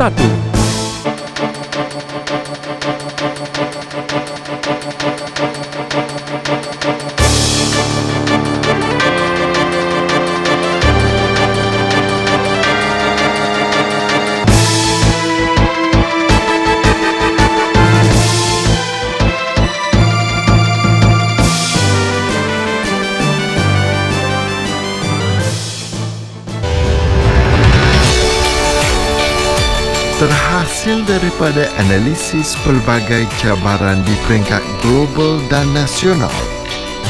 Tatu. Daripada analisis pelbagai cabaran di peringkat global dan nasional,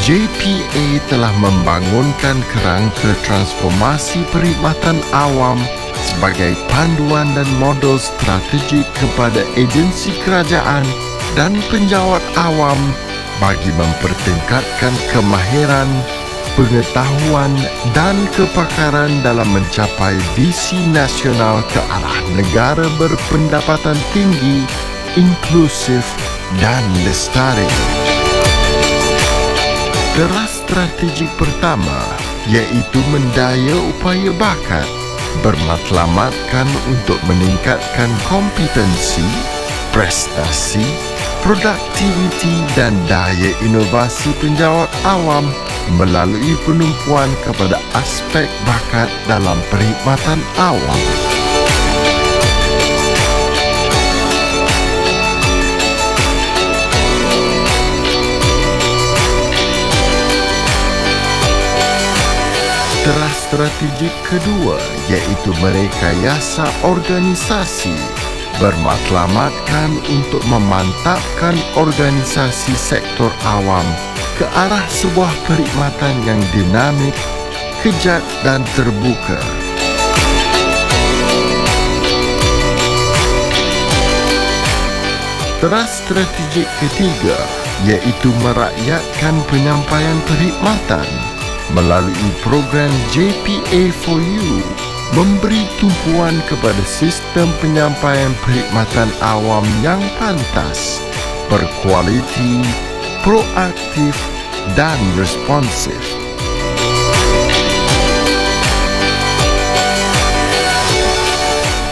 JPA telah membangunkan kerangka transformasi perkhidmatan awam sebagai panduan dan model strategik kepada agensi kerajaan dan penjawat awam bagi mempertingkatkan kemahiran pengetahuan dan kepakaran dalam mencapai visi nasional ke arah negara berpendapatan tinggi, inklusif dan lestari. Gerak strategik pertama iaitu mendaya upaya bakat bermatlamatkan untuk meningkatkan kompetensi, prestasi, produktiviti dan daya inovasi penjawat awam melalui penumpuan kepada aspek bakat dalam perkhidmatan awam. Teras strategik kedua iaitu merekayasa organisasi bermatlamatkan untuk memantapkan organisasi sektor awam ke arah sebuah perkhidmatan yang dinamik, kejat dan terbuka. Teras strategik ketiga iaitu merakyatkan penyampaian perkhidmatan melalui program JPA for You memberi tumpuan kepada sistem penyampaian perkhidmatan awam yang pantas, berkualiti, proaktif dan responsif.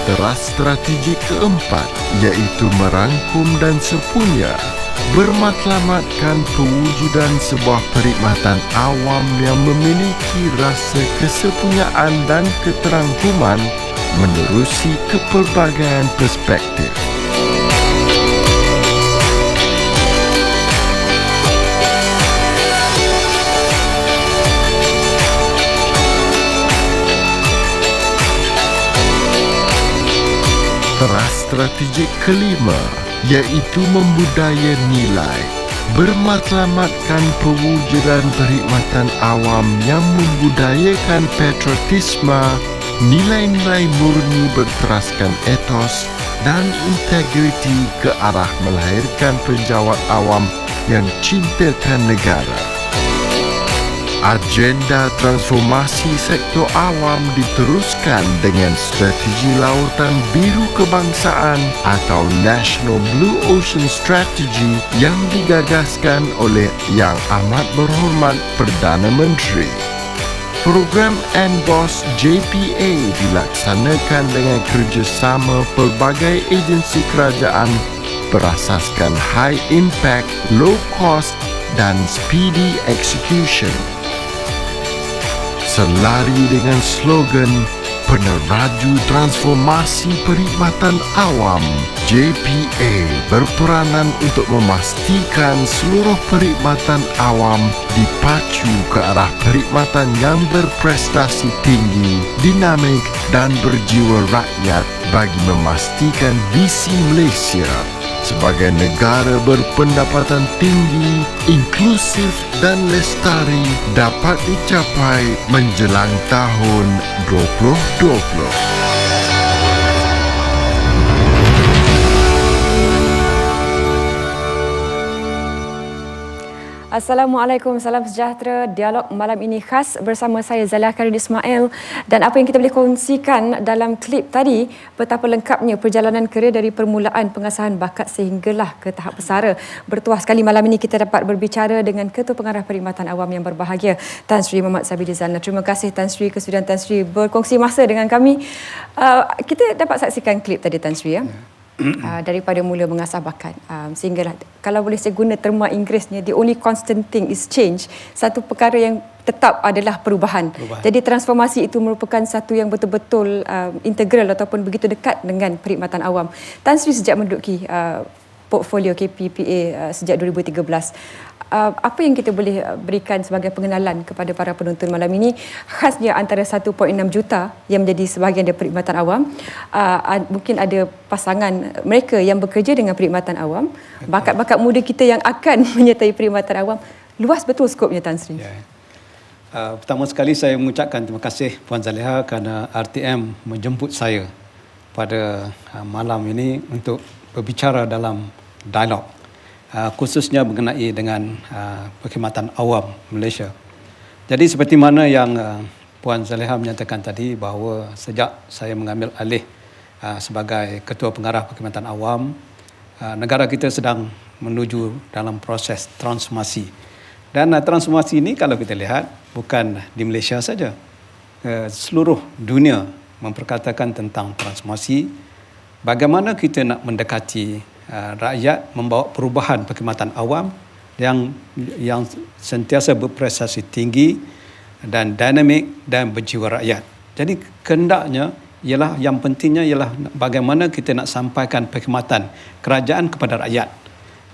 Teras strategi keempat iaitu merangkum dan sepunya bermatlamatkan pewujudan sebuah perkhidmatan awam yang memiliki rasa kesepunyaan dan keterangkuman menerusi kepelbagaian perspektif. Teras strategik kelima iaitu membudaya nilai bermatlamatkan pewujudan perkhidmatan awam yang membudayakan patriotisme, nilai-nilai murni berteraskan etos dan integriti ke arah melahirkan penjawat awam yang cintakan negara. Agenda transformasi sektor awam diteruskan dengan strategi lautan biru kebangsaan atau National Blue Ocean Strategy yang digagaskan oleh Yang Amat Berhormat Perdana Menteri. Program NBOS JPA dilaksanakan dengan kerjasama pelbagai agensi kerajaan berasaskan high impact, low cost dan speedy execution selari dengan slogan Peneraju Transformasi Perkhidmatan Awam JPA berperanan untuk memastikan seluruh perkhidmatan awam dipacu ke arah perkhidmatan yang berprestasi tinggi, dinamik dan berjiwa rakyat bagi memastikan visi Malaysia sebagai negara berpendapatan tinggi, inklusif dan lestari dapat dicapai menjelang tahun 2020. Assalamualaikum, salam sejahtera. Dialog malam ini khas bersama saya Zalia Karin Ismail dan apa yang kita boleh kongsikan dalam klip tadi betapa lengkapnya perjalanan kerja dari permulaan pengasahan bakat sehinggalah ke tahap pesara. Bertuah sekali malam ini kita dapat berbicara dengan Ketua Pengarah Perkhidmatan Awam yang berbahagia Tan Sri Muhammad Sabidi Zana. Terima kasih Tan Sri kesudian Tan Sri berkongsi masa dengan kami. Uh, kita dapat saksikan klip tadi Tan Sri ya. ya uh, daripada mula mengasah bakat um, sehingga kalau boleh saya guna terma Inggerisnya the only constant thing is change satu perkara yang tetap adalah perubahan. perubahan. Jadi transformasi itu merupakan satu yang betul-betul um, integral ataupun begitu dekat dengan perkhidmatan awam. Tan Sri sejak menduduki uh, portfolio KPPA uh, sejak 2013 uh, apa yang kita boleh uh, berikan sebagai pengenalan kepada para penonton malam ini? Khasnya antara 1.6 juta yang menjadi sebahagian dari perkhidmatan awam. Uh, mungkin ada pasangan mereka yang bekerja dengan perkhidmatan awam. Bakat-bakat muda kita yang akan menyertai perkhidmatan awam. Luas betul skopnya Tan Sri. Yeah. Uh, pertama sekali saya mengucapkan terima kasih Puan Zaliha kerana RTM menjemput saya pada uh, malam ini untuk berbicara dalam dialog Uh, khususnya mengenai dengan uh, perkhidmatan awam Malaysia. Jadi seperti mana yang uh, Puan Zaleha menyatakan tadi bahawa sejak saya mengambil alih sebagai Ketua Pengarah Perkhidmatan Awam, negara kita sedang menuju dalam proses transformasi. Dan transformasi ini kalau kita lihat bukan di Malaysia saja. Seluruh dunia memperkatakan tentang transformasi. Bagaimana kita nak mendekati rakyat membawa perubahan perkhidmatan awam yang yang sentiasa berprestasi tinggi dan dinamik dan berjiwa rakyat. Jadi kendaknya ialah yang pentingnya ialah bagaimana kita nak sampaikan perkhidmatan kerajaan kepada rakyat.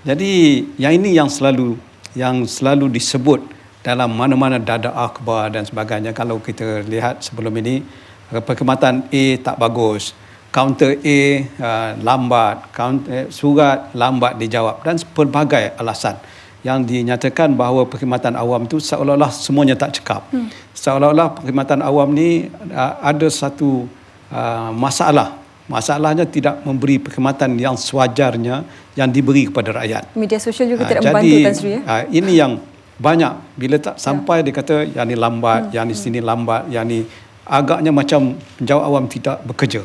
Jadi yang ini yang selalu yang selalu disebut dalam mana-mana dada akhbar dan sebagainya kalau kita lihat sebelum ini perkhidmatan A tak bagus, counter A uh, lambat, counter, eh, surat lambat dijawab dan pelbagai alasan yang dinyatakan bahawa perkhidmatan awam itu seolah-olah semuanya tak cekap. Hmm. Seolah-olah perkhidmatan awam ni uh, ada satu uh, masalah. Masalahnya tidak memberi perkhidmatan yang sewajarnya yang diberi kepada rakyat. Media sosial juga uh, tidak jadi, membantu Tan Sri. Ya? Uh, ini yang banyak bila tak sampai ya. dia kata yang ni lambat, hmm. yang di sini lambat, yang ni agaknya macam penjawab awam tidak bekerja.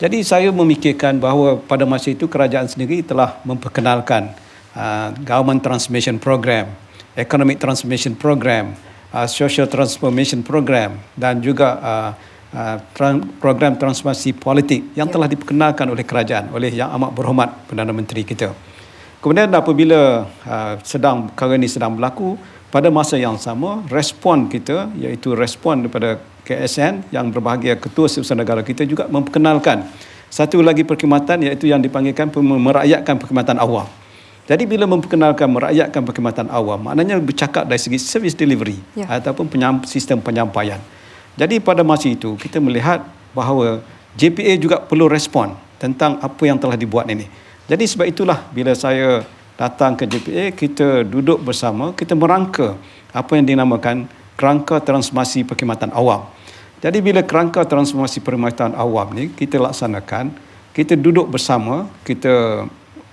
Jadi saya memikirkan bahawa pada masa itu kerajaan sendiri telah memperkenalkan uh, Government Transformation Program, Economic Transformation Program, uh, Social Transformation Program dan juga uh, uh, tran- program transformasi politik yang ya. telah diperkenalkan oleh kerajaan oleh yang amat berhormat Perdana Menteri kita. Kemudian apabila uh, sedang perkara ini sedang berlaku, pada masa yang sama respon kita iaitu respon daripada KSN yang berbahagia Ketua Setiausaha Negara kita juga memperkenalkan satu lagi perkhidmatan iaitu yang dipanggilkan merakyatkan perkhidmatan awam. Jadi bila memperkenalkan merakyatkan perkhidmatan awam, maknanya bercakap dari segi service delivery ya. ataupun penyam, sistem penyampaian. Jadi pada masa itu kita melihat bahawa JPA juga perlu respon tentang apa yang telah dibuat ini. Jadi sebab itulah bila saya datang ke JPA, kita duduk bersama, kita merangka apa yang dinamakan kerangka transformasi perkhidmatan awam. Jadi bila kerangka transformasi perkhidmatan awam ni kita laksanakan, kita duduk bersama, kita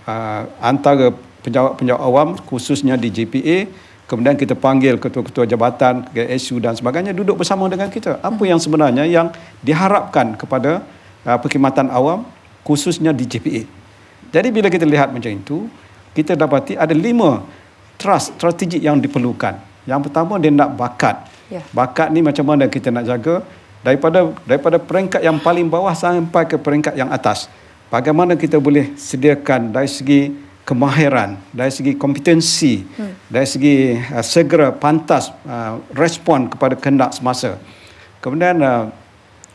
uh, antara penjawat-penjawat awam khususnya di JPA, kemudian kita panggil ketua-ketua jabatan, KSU dan sebagainya duduk bersama dengan kita. Apa yang sebenarnya yang diharapkan kepada uh, perkhidmatan awam khususnya di JPA. Jadi bila kita lihat macam itu, kita dapati ada lima trust strategik yang diperlukan. Yang pertama dia nak bakat Yeah. Bakat ni macam mana kita nak jaga daripada daripada peringkat yang paling bawah sampai ke peringkat yang atas. Bagaimana kita boleh sediakan dari segi kemahiran, dari segi kompetensi, hmm. dari segi uh, segera pantas uh, respon kepada kehendak semasa. Kemudian uh,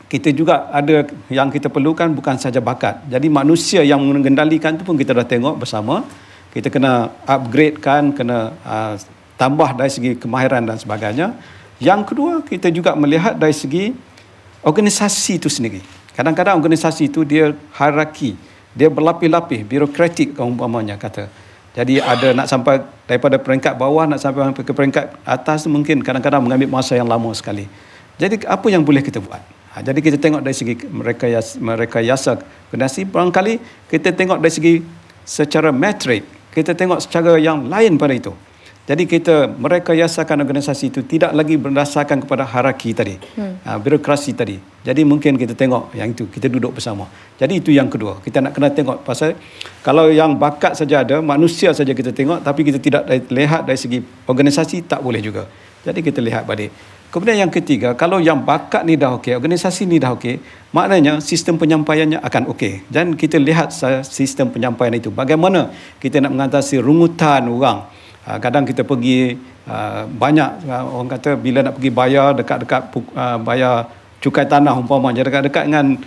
kita juga ada yang kita perlukan bukan saja bakat. Jadi manusia yang mengendalikan itu pun kita dah tengok bersama. Kita kena upgrade kan, kena uh, tambah dari segi kemahiran dan sebagainya. Yang kedua, kita juga melihat dari segi organisasi itu sendiri. Kadang-kadang organisasi itu dia hierarki, dia berlapis-lapis, birokratik umpamanya kata. Jadi ada nak sampai daripada peringkat bawah nak sampai ke peringkat atas mungkin kadang-kadang mengambil masa yang lama sekali. Jadi apa yang boleh kita buat? Ha, jadi kita tengok dari segi mereka mereka yasa organisasi barangkali kita tengok dari segi secara metrik kita tengok secara yang lain pada itu. Jadi kita mereka yasakan organisasi itu tidak lagi berdasarkan kepada hierarki tadi, hmm. uh, birokrasi tadi. Jadi mungkin kita tengok yang itu, kita duduk bersama. Jadi itu yang kedua. Kita nak kena tengok pasal kalau yang bakat saja ada, manusia saja kita tengok tapi kita tidak lihat dari segi organisasi tak boleh juga. Jadi kita lihat balik. Kemudian yang ketiga, kalau yang bakat ni dah okey, organisasi ni dah okey, maknanya sistem penyampaiannya akan okey. Dan kita lihat sistem penyampaian itu. Bagaimana kita nak mengatasi rungutan orang. Ah, kadang kita pergi ah, banyak ah, orang kata bila nak pergi bayar dekat-dekat bayar cukai tanah umpamanya dekat-dekat dengan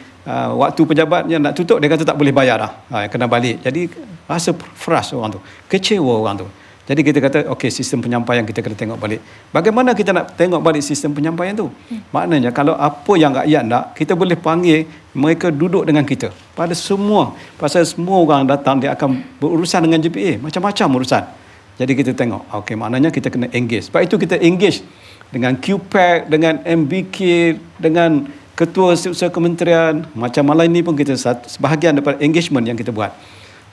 waktu pejabat yang nak tutup dia kata tak boleh bayar dah. kena balik. Jadi rasa frust orang tu. Kecewa orang tu. Jadi kita kata, okey sistem penyampaian kita kena tengok balik. Bagaimana kita nak tengok balik sistem penyampaian tu? Hmm. Maknanya kalau apa yang rakyat nak, kita boleh panggil mereka duduk dengan kita. Pada semua, pasal semua orang datang, dia akan berurusan dengan JPA. Macam-macam urusan. Jadi kita tengok, okey maknanya kita kena engage. Sebab itu kita engage dengan QPAC, dengan MBK, dengan ketua usaha kementerian. Macam malam ini pun kita sebahagian daripada engagement yang kita buat.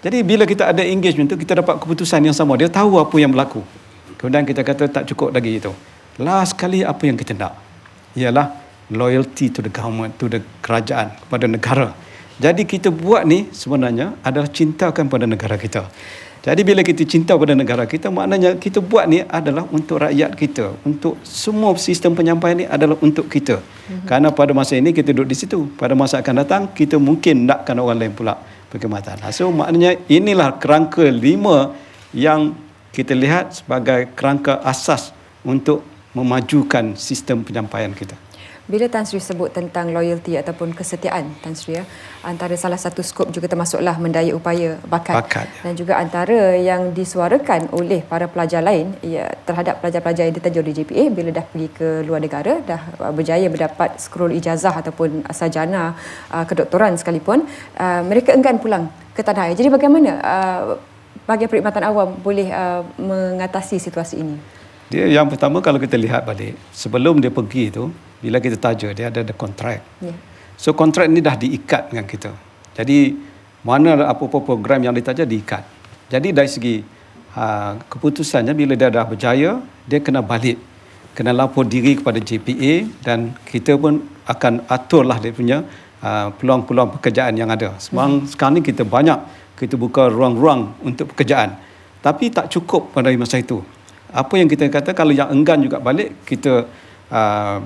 Jadi bila kita ada engagement tu kita dapat keputusan yang sama. Dia tahu apa yang berlaku. Kemudian kita kata tak cukup lagi itu. Last kali apa yang kita nak? Ialah loyalty to the government, to the kerajaan, kepada negara. Jadi kita buat ni sebenarnya adalah cintakan pada negara kita. Jadi bila kita cinta pada negara kita, maknanya kita buat ni adalah untuk rakyat kita. Untuk semua sistem penyampaian ni adalah untuk kita. Mm-hmm. Karena pada masa ini kita duduk di situ. Pada masa akan datang, kita mungkin nakkan orang lain pula perkhidmatan. Ha, so maknanya inilah kerangka lima yang kita lihat sebagai kerangka asas untuk memajukan sistem penyampaian kita. Bila Tan Sri sebut tentang loyalty ataupun kesetiaan Tan Sri ya, antara salah satu skop juga termasuklah mendaya upaya bakat, bakat ya. dan juga antara yang disuarakan oleh para pelajar lain ya, terhadap pelajar-pelajar yang diterjun di JPA bila dah pergi ke luar negara dah berjaya mendapat scroll ijazah ataupun sarjana uh, kedoktoran sekalipun uh, mereka enggan pulang ke tanah air. Jadi bagaimana uh, bagi perkhidmatan awam boleh uh, mengatasi situasi ini? Dia yang pertama kalau kita lihat balik sebelum dia pergi itu bila kita taja dia ada ada kontrak. Yeah. So kontrak ni dah diikat dengan kita. Jadi mana apa-apa program yang ditaja diikat. Jadi dari segi uh, keputusannya bila dia dah berjaya, dia kena balik. Kena lapor diri kepada JPA dan kita pun akan aturlah dia punya uh, peluang-peluang pekerjaan yang ada. Sekarang, hmm. sekarang ni kita banyak kita buka ruang-ruang untuk pekerjaan. Tapi tak cukup pada masa itu. Apa yang kita kata kalau yang enggan juga balik kita uh,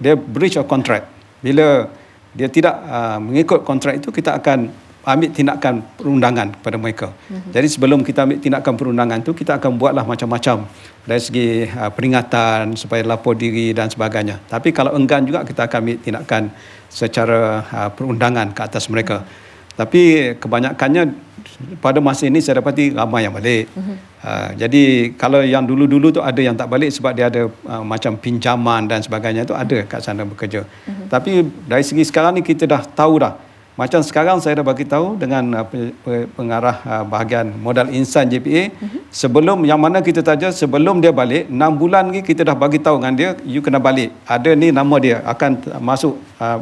dia breach of contract. Bila dia tidak uh, mengikut kontrak itu, kita akan ambil tindakan perundangan kepada mereka. Mm-hmm. Jadi sebelum kita ambil tindakan perundangan itu, kita akan buatlah macam-macam dari segi uh, peringatan supaya lapor diri dan sebagainya. Tapi kalau enggan juga, kita akan ambil tindakan secara uh, perundangan ke atas mereka. Mm-hmm. Tapi kebanyakannya pada masa ini saya dapati ramai yang balik. Uh-huh. Uh, jadi kalau yang dulu-dulu tu ada yang tak balik sebab dia ada uh, macam pinjaman dan sebagainya tu ada kat sana bekerja. Uh-huh. Tapi dari segi sekarang ni kita dah tahu dah. Macam sekarang saya dah bagi tahu dengan uh, pengarah uh, bahagian modal insan JPA uh-huh. sebelum yang mana kita taja sebelum dia balik 6 bulan lagi kita dah bagi tahu dengan dia you kena balik. Ada ni nama dia akan masuk uh,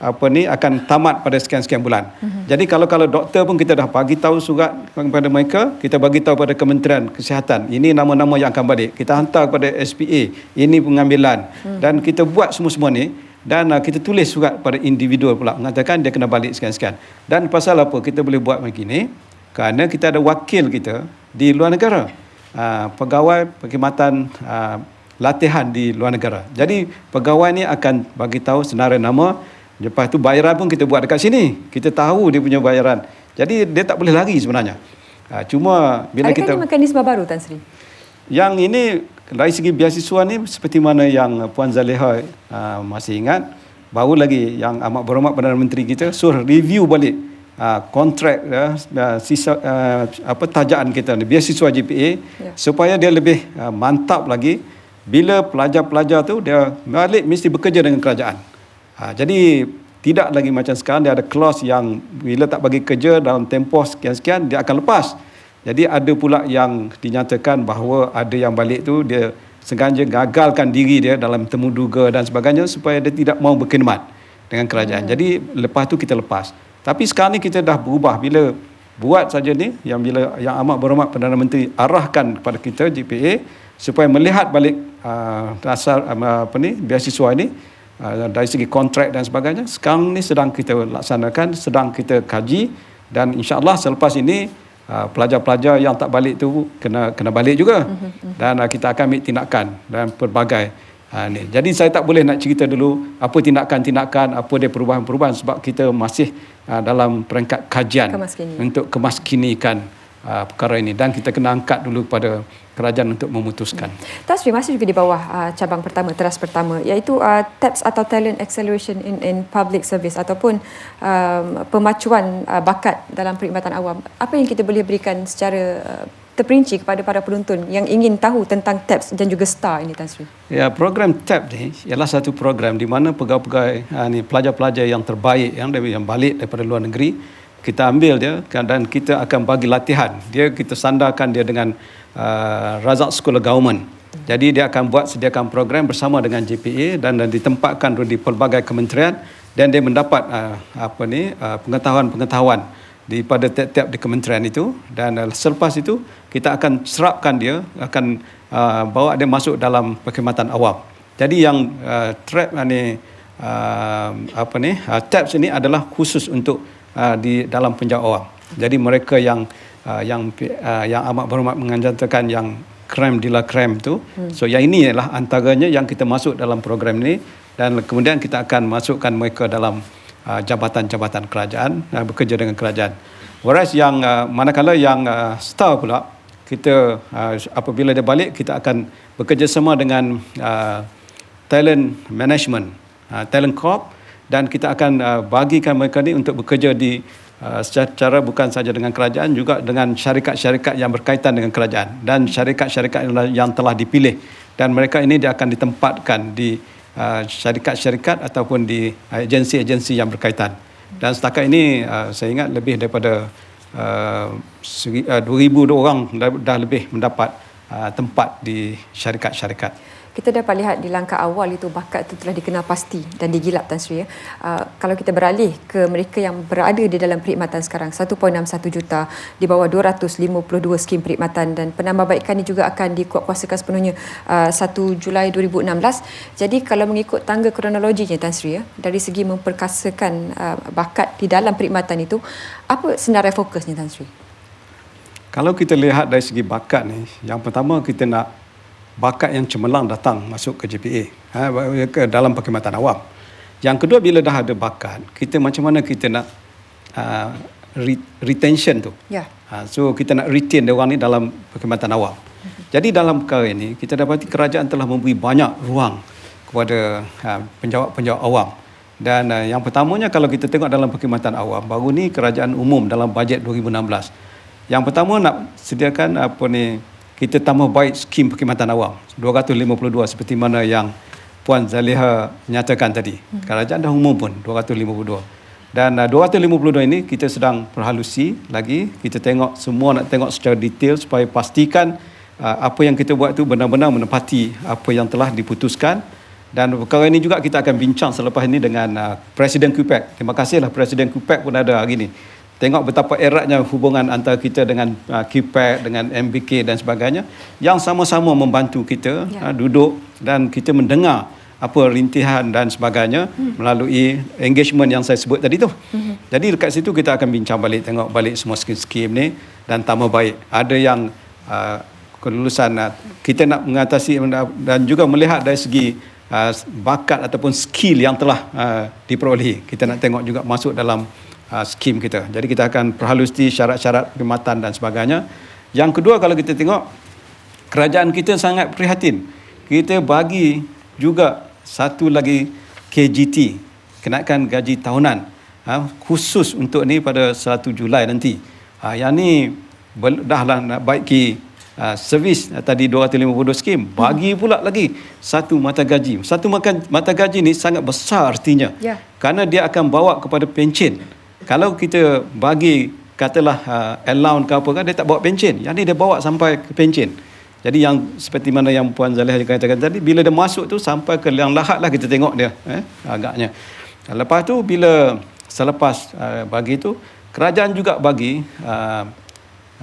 apa ni akan tamat pada sekian-sekian bulan. Uh-huh. Jadi kalau kalau doktor pun kita dah bagi tahu surat kepada mereka, kita bagi tahu pada Kementerian Kesihatan, ini nama-nama yang akan balik. Kita hantar kepada SPA, ini pengambilan uh-huh. dan kita buat semua-semua ni dan uh, kita tulis surat pada individu pula mengatakan dia kena balik sekian-sekian. Dan pasal apa kita boleh buat begini? Kerana kita ada wakil kita di luar negara. Uh, pegawai perkhidmatan uh, latihan di luar negara. Jadi pegawai ni akan bagi tahu senarai nama Lepas tu bayaran pun kita buat dekat sini. Kita tahu dia punya bayaran. Jadi dia tak boleh lari sebenarnya. Ha, cuma bila Adakah kita... Adakah mekanisme baru Tan Sri? Yang ini dari segi biasiswa ni seperti mana yang Puan Zaleha uh, masih ingat. Baru lagi yang amat berhormat Perdana Menteri kita suruh review balik uh, kontrak uh, sisa, uh, apa tajaan kita ni biasiswa GPA ya. supaya dia lebih uh, mantap lagi bila pelajar-pelajar tu dia balik mesti bekerja dengan kerajaan. Ha, jadi tidak lagi macam sekarang dia ada clause yang bila tak bagi kerja dalam tempoh sekian-sekian dia akan lepas. Jadi ada pula yang dinyatakan bahawa ada yang balik tu dia sengaja gagalkan diri dia dalam temu duga dan sebagainya supaya dia tidak mau berkhidmat dengan kerajaan. Hmm. Jadi lepas tu kita lepas. Tapi sekarang ni kita dah berubah bila buat saja ni yang bila yang amat berhormat Perdana Menteri arahkan kepada kita GPA supaya melihat balik uh, dasar uh, apa ni beasiswa ini dari segi kontrak dan sebagainya sekarang ni sedang kita laksanakan sedang kita kaji dan insyaallah selepas ini uh, pelajar-pelajar yang tak balik tu kena kena balik juga dan uh, kita akan ambil tindakan dan pelbagai Ha, ni. Jadi saya tak boleh nak cerita dulu apa tindakan-tindakan, apa dia perubahan-perubahan sebab kita masih dalam peringkat kajian Kemaskini. untuk kemaskinikan uh, perkara ini dan kita kena angkat dulu kepada kerajaan untuk memutuskan. Tan Sri masih juga di bawah uh, cabang pertama, teras pertama iaitu uh, TAPS atau Talent Acceleration in, in Public Service ataupun um, pemacuan uh, bakat dalam perkhidmatan awam. Apa yang kita boleh berikan secara uh, terperinci kepada para penonton yang ingin tahu tentang TAPS dan juga STAR ini Tan Sri? Ya, program TAP ni ialah satu program di mana pegawai-pegawai ha, ni pelajar-pelajar yang terbaik yang dari yang balik daripada luar negeri kita ambil dia kan, dan kita akan bagi latihan. Dia kita sandarkan dia dengan uh, Razak Sekolah Government. Jadi dia akan buat sediakan program bersama dengan JPA dan, dan ditempatkan di pelbagai kementerian dan dia mendapat uh, apa ni uh, pengetahuan-pengetahuan daripada tiap-tiap di kementerian itu dan uh, selepas itu kita akan serapkan dia akan uh, bawa dia masuk dalam perkhidmatan awam. Jadi yang uh, trap ni uh, apa ni uh, tabs ini adalah khusus untuk uh, di dalam penjawat awam. Jadi mereka yang uh, yang uh, yang amat berhormat menganjurkan yang krem di la krem tu. Hmm. So yang ini adalah antaranya yang kita masuk dalam program ini dan kemudian kita akan masukkan mereka dalam uh, jabatan-jabatan kerajaan uh, bekerja dengan kerajaan. Whereas yang uh, manakala yang uh, star pula kita uh, apabila dia balik kita akan bekerjasama dengan uh, talent management uh, talent corp dan kita akan uh, bagikan mereka ni untuk bekerja di uh, secara bukan saja dengan kerajaan juga dengan syarikat-syarikat yang berkaitan dengan kerajaan. Dan syarikat-syarikat yang telah dipilih. Dan mereka ini dia akan ditempatkan di uh, syarikat-syarikat ataupun di agensi-agensi yang berkaitan. Dan setakat ini saya ingat lebih daripada uh, 2,000 orang dah, lebih mendapat tempat di syarikat-syarikat kita dapat lihat di langkah awal itu bakat itu telah dikenal pasti dan digilap Tan Sri. Ya. Uh, kalau kita beralih ke mereka yang berada di dalam perkhidmatan sekarang 1.61 juta di bawah 252 skim perkhidmatan dan penambahbaikan ini juga akan dikuatkuasakan sepenuhnya uh, 1 Julai 2016. Jadi kalau mengikut tangga kronologinya Tan Sri ya, dari segi memperkasakan uh, bakat di dalam perkhidmatan itu apa senarai fokusnya Tan Sri? Kalau kita lihat dari segi bakat ni, yang pertama kita nak bakat yang cemerlang datang masuk ke JPA ha, ke dalam perkhidmatan awam. Yang kedua bila dah ada bakat, kita macam mana kita nak uh, retention tu. Ya. Ha, so kita nak retain dia orang ni dalam perkhidmatan awam. Jadi dalam perkara ini kita dapati kerajaan telah memberi banyak ruang kepada uh, penjawat-penjawat awam. Dan uh, yang pertamanya kalau kita tengok dalam perkhidmatan awam, baru ni kerajaan umum dalam bajet 2016. Yang pertama nak sediakan apa ni kita tambah baik skim perkhidmatan awam 252 seperti mana yang Puan Zaliha nyatakan tadi. Hmm. Kerajaan dah umum pun 252. Dan uh, 252 ini kita sedang perhalusi lagi. Kita tengok semua nak tengok secara detail supaya pastikan uh, apa yang kita buat itu benar-benar menepati apa yang telah diputuskan. Dan perkara ini juga kita akan bincang selepas ini dengan uh, Presiden KUPEC. Terima kasihlah Presiden KUPEC pun ada hari ini tengok betapa eratnya hubungan antara kita dengan uh, KPAC, dengan MBK dan sebagainya yang sama-sama membantu kita ya. uh, duduk dan kita mendengar apa rintihan dan sebagainya hmm. melalui engagement yang saya sebut tadi tu. Hmm. Jadi dekat situ kita akan bincang balik tengok balik semua skim-skim ni dan tambah baik. Ada yang uh, kelulusan uh, kita nak mengatasi dan juga melihat dari segi uh, bakat ataupun skill yang telah uh, diperolehi. Kita nak tengok juga masuk dalam uh, skim kita. Jadi kita akan perhalusi syarat-syarat perkhidmatan dan sebagainya. Yang kedua kalau kita tengok kerajaan kita sangat prihatin. Kita bagi juga satu lagi KGT, kenaikan gaji tahunan uh, khusus untuk ni pada 1 Julai nanti. Uh, yang ni dah lah nak baiki uh, servis uh, tadi 252 skim bagi pula lagi satu mata gaji satu makan mata gaji ni sangat besar artinya yeah. kerana dia akan bawa kepada pencen kalau kita bagi katalah uh, allowance ke apa kan dia tak bawa pencen. Yang ni dia bawa sampai ke pencen. Jadi yang seperti mana yang Puan Zalih katakan tadi bila dia masuk tu sampai ke yang lahat lah kita tengok dia eh, agaknya. Lepas tu bila selepas uh, bagi tu kerajaan juga bagi uh,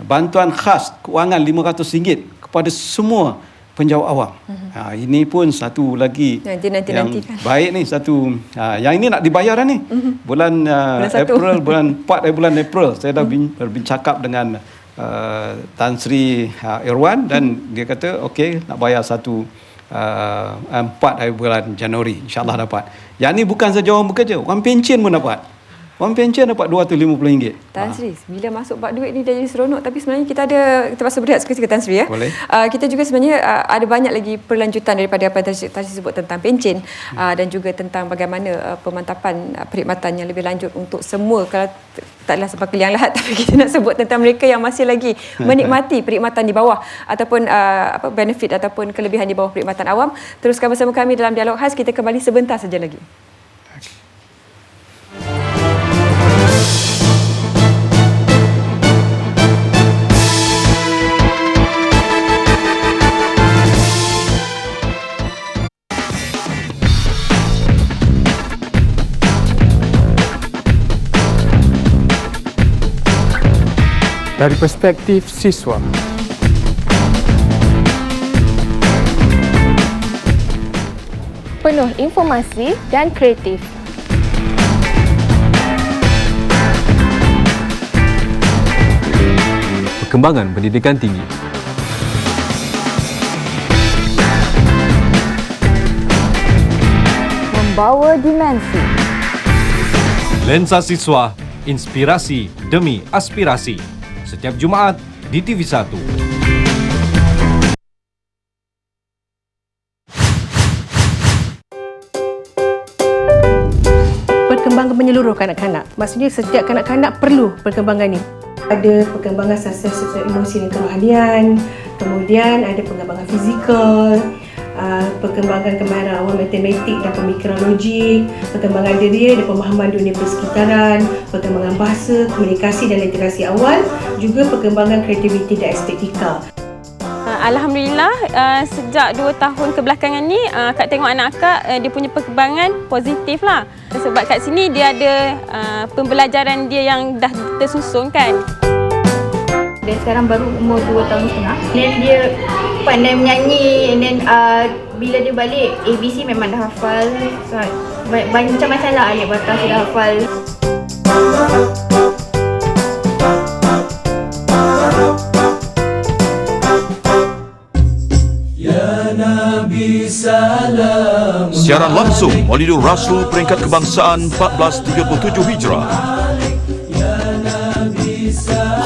bantuan khas kewangan RM500 kepada semua penjawat awam. Uh-huh. Ha, ini pun satu lagi yang, nanti yang nanti kan. baik ni satu. Ha, yang ini nak dibayar dah ni. Uh-huh. Bulan, uh, bulan April, bulan 4 eh, bulan April saya dah uh-huh. berbincangkap dengan uh, Tan Sri uh, Irwan dan uh-huh. dia kata okey nak bayar satu uh, 4 hari bulan Januari insyaallah dapat. Yang ni bukan saja orang bekerja, orang pencen pun dapat. Wang pencen dapat RM250. Tan Sri, ha. bila masuk bak duit ni dah jadi seronok tapi sebenarnya kita ada kita pasal berehat seketika Tan Sri ya. Boleh. Uh, kita juga sebenarnya uh, ada banyak lagi perlanjutan daripada apa yang Tan Sri sebut tentang pencen hmm. uh, dan juga tentang bagaimana uh, pemantapan uh, perkhidmatan yang lebih lanjut untuk semua kalau taklah sebab yang lahat tapi kita nak sebut tentang mereka yang masih lagi menikmati perkhidmatan di bawah ataupun uh, apa benefit ataupun kelebihan di bawah perkhidmatan awam. Teruskan bersama kami dalam dialog khas kita kembali sebentar saja lagi. Dari perspektif siswa. Penuh informasi dan kreatif. Perkembangan pendidikan tinggi. Membawa dimensi. Lensa siswa, inspirasi demi aspirasi setiap Jumaat di TV1. Perkembangan menyeluruh kanak-kanak. Maksudnya setiap kanak-kanak perlu perkembangan ini. Ada perkembangan sosial emosi dan kerohanian, kemudian ada perkembangan fizikal, uh, perkembangan kemahiran awal matematik dan pemikiran logik, perkembangan diri dan pemahaman dunia persekitaran, perkembangan bahasa, komunikasi dan literasi awal, juga perkembangan kreativiti dan estetika. Uh, Alhamdulillah uh, sejak dua tahun kebelakangan ni uh, Kak tengok anak akak uh, dia punya perkembangan positif lah sebab kat sini dia ada uh, pembelajaran dia yang dah tersusun kan. Dia sekarang baru umur 2 tahun setengah. Dan dia pandai menyanyi and then uh, bila dia balik ABC memang dah hafal. So, macam-macam lah ayat batas dah hafal. Siaran langsung Maulidur Rasul peringkat kebangsaan 1437 Hijrah.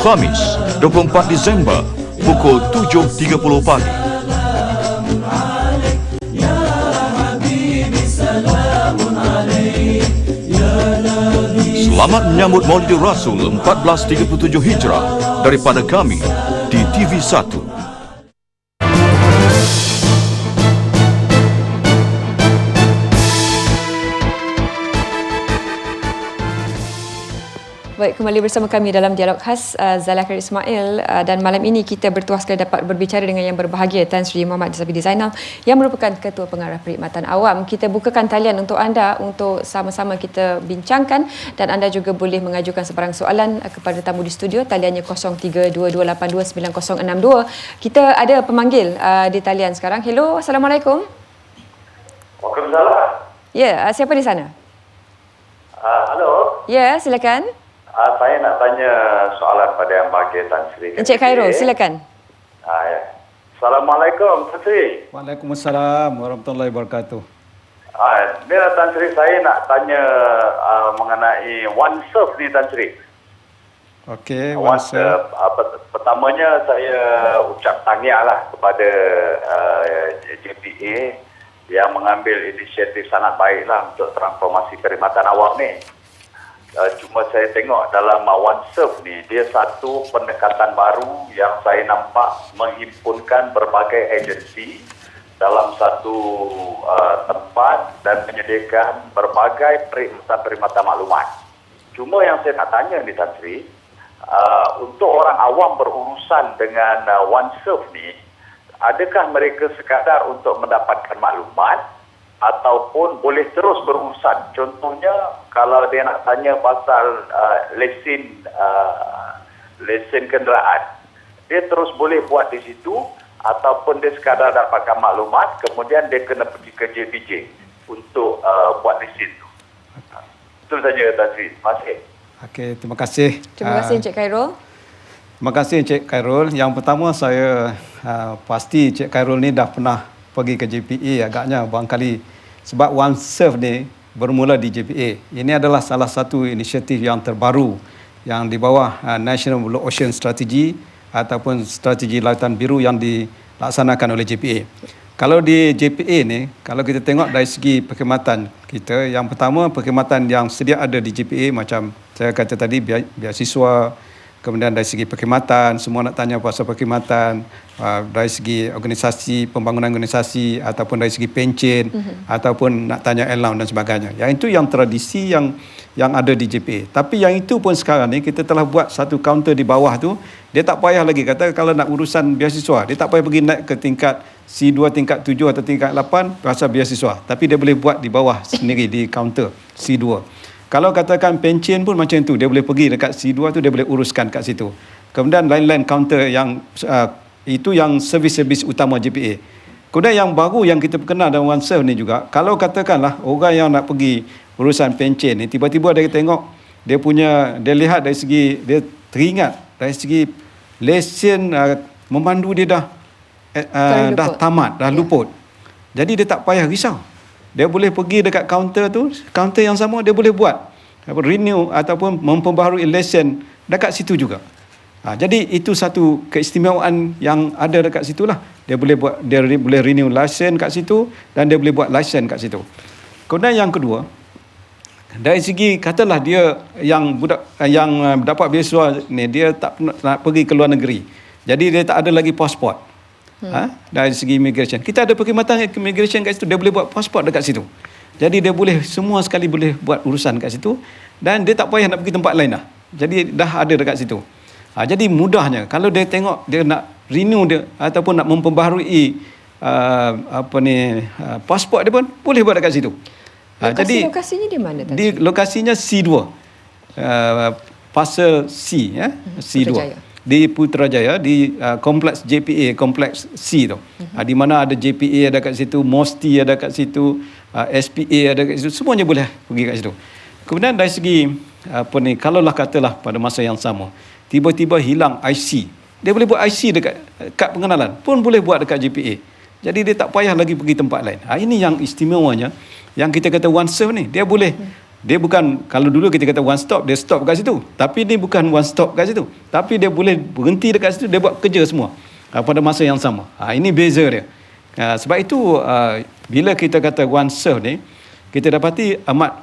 Khamis, 24 Disember pukul 7.30 pagi. Selamat menyambut Maulid Rasul 1437 Hijrah daripada kami di TV1. Baik, kembali bersama kami dalam dialog khas uh, Zalakar Ismail uh, dan malam ini kita bertuah sekali dapat berbicara dengan yang berbahagia Tan Sri Muhammad Zabidi Zainal yang merupakan Ketua Pengarah Perkhidmatan Awam. Kita bukakan talian untuk anda untuk sama-sama kita bincangkan dan anda juga boleh mengajukan sebarang soalan uh, kepada tamu di studio. Taliannya 0322829062. Kita ada pemanggil uh, di talian sekarang. Hello, Assalamualaikum. Waalaikumsalam. Ya, yeah, siapa di sana? Uh, halo. Ya, yeah, silakan. Uh, saya nak tanya soalan pada yang bahagia Tan Sri. Encik Khairul, silakan. Uh, ya. Assalamualaikum Tan Sri. Waalaikumsalam warahmatullahi wabarakatuh. Uh, ni Tan Sri, saya nak tanya uh, mengenai OneSurf ni Tan Sri. Okey, OneSurf. Uh, pertamanya saya ucap tahniah lah kepada uh, JPA yang mengambil inisiatif sangat baik lah untuk transformasi perkhidmatan awam ni. Uh, cuma saya tengok dalam uh, OneSurf ni dia satu pendekatan baru yang saya nampak menghimpunkan berbagai agensi dalam satu uh, tempat dan menyediakan berbagai perkhidmatan-perkhidmatan maklumat. Cuma yang saya nak tanya ni Tan Sri, uh, untuk orang awam berurusan dengan uh, OneSurf ni, adakah mereka sekadar untuk mendapatkan maklumat ataupun boleh terus berurusan. Contohnya kalau dia nak tanya pasal uh, lesen uh, lesen kenderaan, dia terus boleh buat di situ ataupun dia sekadar dapatkan maklumat kemudian dia kena pergi ke JPJ untuk uh, buat lesen tu. Itu saja Tazri. Terima kasih. Okey, terima kasih. Terima kasih Encik Khairul. Terima kasih Encik Khairul. Yang pertama saya uh, pasti Encik Khairul ni dah pernah pergi ke JPA agaknya barangkali sebab One Serve ni bermula di JPA. Ini adalah salah satu inisiatif yang terbaru yang di bawah uh, National Blue Ocean Strategy ataupun strategi lautan biru yang dilaksanakan oleh JPA. Kalau di JPA ni, kalau kita tengok dari segi perkhidmatan kita, yang pertama perkhidmatan yang sedia ada di JPA macam saya kata tadi beasiswa, kemudian dari segi perkhidmatan, semua nak tanya pasal perkhidmatan, uh, dari segi organisasi, pembangunan organisasi ataupun dari segi pencen Mhm. ataupun nak tanya allowance dan sebagainya. Yang itu yang tradisi yang yang ada di JPA. Tapi yang itu pun sekarang ni kita telah buat satu kaunter di bawah tu, dia tak payah lagi kata kalau nak urusan beasiswa, dia tak payah pergi naik ke tingkat C2 tingkat 7 atau tingkat 8 pasal beasiswa, tapi dia boleh buat di bawah sendiri di kaunter C2. Kalau katakan pencen pun macam tu, dia boleh pergi dekat C2 tu dia boleh uruskan kat situ. Kemudian lain-lain kaunter yang uh, itu yang servis-servis utama JPA. Kemudian yang baru yang kita kenal dalam OneServe ni juga, kalau katakanlah orang yang nak pergi urusan pencen ni, tiba-tiba dia tengok, dia punya, dia lihat dari segi, dia teringat dari segi lesen uh, memandu dia dah eh, uh, dah tamat, dah luput. Jadi dia tak payah risau. Dia boleh pergi dekat kaunter tu, kaunter yang sama dia boleh buat renew ataupun memperbaharui lesen dekat situ juga. Ha, jadi itu satu keistimewaan yang ada dekat situ lah. Dia boleh buat dia re, boleh renew lesen kat situ dan dia boleh buat lesen kat situ. Kemudian yang kedua, dari segi katalah dia yang budak yang uh, dapat beasiswa ni dia tak nak pergi ke luar negeri. Jadi dia tak ada lagi pasport. Hmm. Ha? Dari segi immigration. Kita ada perkhidmatan immigration kat situ, dia boleh buat pasport dekat situ. Jadi dia boleh semua sekali boleh buat urusan kat situ dan dia tak payah nak pergi tempat lain dah. Jadi dah ada dekat situ. Ha, jadi mudahnya kalau dia tengok dia nak renew dia ataupun nak memperbaharui uh, apa ni uh, pasport dia pun boleh buat dekat situ. Ha, Lokasi lokasinya di mana tadi? di lokasinya C2. Uh, pasal C ya, C2. Putrajaya. Di Putrajaya di uh, kompleks JPA, kompleks C tu. Uh, di mana ada JPA ada kat situ, MOSTI ada kat situ, uh, SPA ada kat situ, semuanya boleh pergi kat situ. Kemudian dari segi apa ni, kalaulah katalah pada masa yang sama, tiba-tiba hilang IC. Dia boleh buat IC dekat kad pengenalan, pun boleh buat dekat JPA. Jadi dia tak payah lagi pergi tempat lain. Ha, ini yang istimewanya yang kita kata one serve ni. Dia boleh dia bukan kalau dulu kita kata one stop dia stop kat situ. Tapi ni bukan one stop kat situ. Tapi dia boleh berhenti dekat situ dia buat kerja semua ha, pada masa yang sama. Ha, ini beza dia. Ha, sebab itu uh, bila kita kata one serve ni kita dapati amat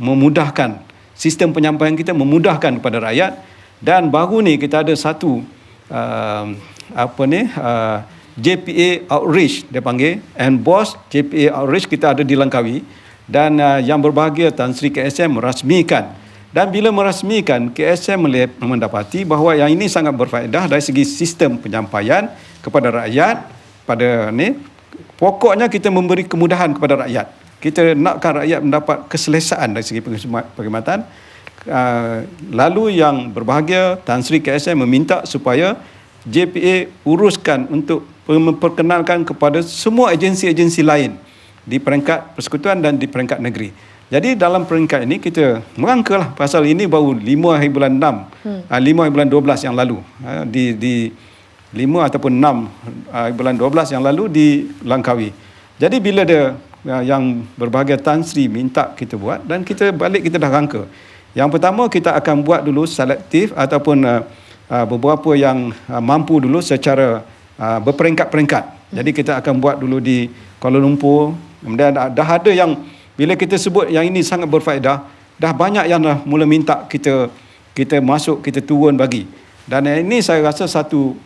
memudahkan sistem penyampaian kita memudahkan kepada rakyat dan baru ni kita ada satu uh, apa ni uh, JPA Outreach dia panggil and boss JPA Outreach kita ada di Langkawi dan uh, yang berbahagia Tan Sri KSM merasmikan. Dan bila merasmikan KSM mendapati bahawa yang ini sangat berfaedah dari segi sistem penyampaian kepada rakyat pada ni pokoknya kita memberi kemudahan kepada rakyat. Kita nakkan rakyat mendapat keselesaan dari segi perkhidmatan. Uh, lalu yang berbahagia Tan Sri KSM meminta supaya JPA uruskan untuk memperkenalkan kepada semua agensi-agensi lain di peringkat persekutuan dan di peringkat negeri. Jadi dalam peringkat ini kita merangkalah pasal ini baru 5 hari bulan 6, hmm. 5 hari bulan 12 yang lalu ah, di di 5 ataupun 6 hari bulan 12 yang lalu di Langkawi. Jadi bila dia ah, yang berbahagia Tan Sri minta kita buat dan kita balik kita dah rangka. Yang pertama kita akan buat dulu selektif ataupun uh, uh, beberapa yang uh, mampu dulu secara uh, berperingkat-peringkat. Jadi kita akan buat dulu di Kuala Lumpur. Kemudian dah, dah ada yang bila kita sebut yang ini sangat berfaedah, dah banyak yang dah mula minta kita kita masuk, kita turun bagi. Dan ini saya rasa satu